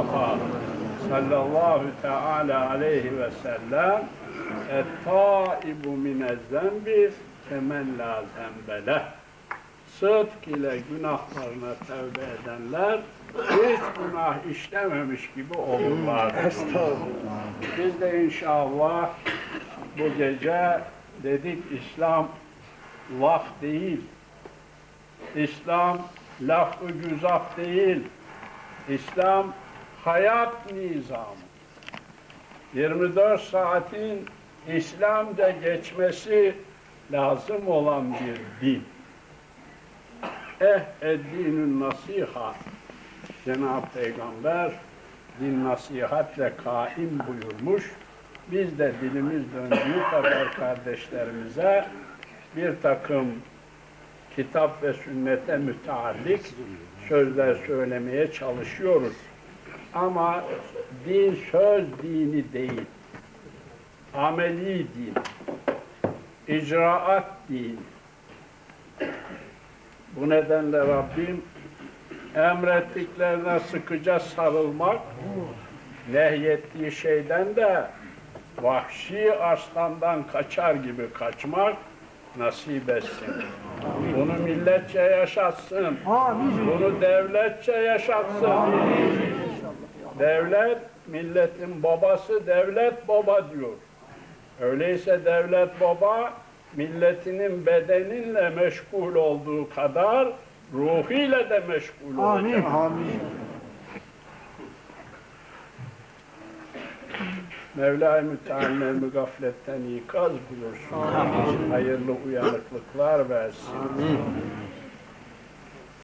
Mustafa sallallahu teala aleyhi ve sellem et-taibu minez-zembi kemen la zembele sıdk ile günahlarına tövbe edenler hiç günah işlememiş gibi olurlar. Biz de inşallah bu gece dedik İslam laf değil. İslam laf-ı güzaf değil. İslam hayat nizamı. 24 saatin İslam'da geçmesi lazım olan bir din. Eh eddinün nasiha. Cenab-ı Peygamber din nasihatle kaim buyurmuş. Biz de dilimiz döndüğü kadar kardeşlerimize bir takım kitap ve sünnete müteallik sözler söylemeye çalışıyoruz. Ama din söz dini değil. Ameli din. icraat din. Bu nedenle Rabbim emrettiklerine sıkıca sarılmak, nehyettiği şeyden de vahşi aslandan kaçar gibi kaçmak nasip etsin. Bunu milletçe yaşatsın. Bunu devletçe yaşatsın. Devlet, milletin babası devlet baba diyor. Öyleyse devlet baba, milletinin bedeninle meşgul olduğu kadar ruhiyle de meşgul olacak. Mevla-i Müteallemi gafletten ikaz buyursun. Hayırlı uyanıklıklar versin.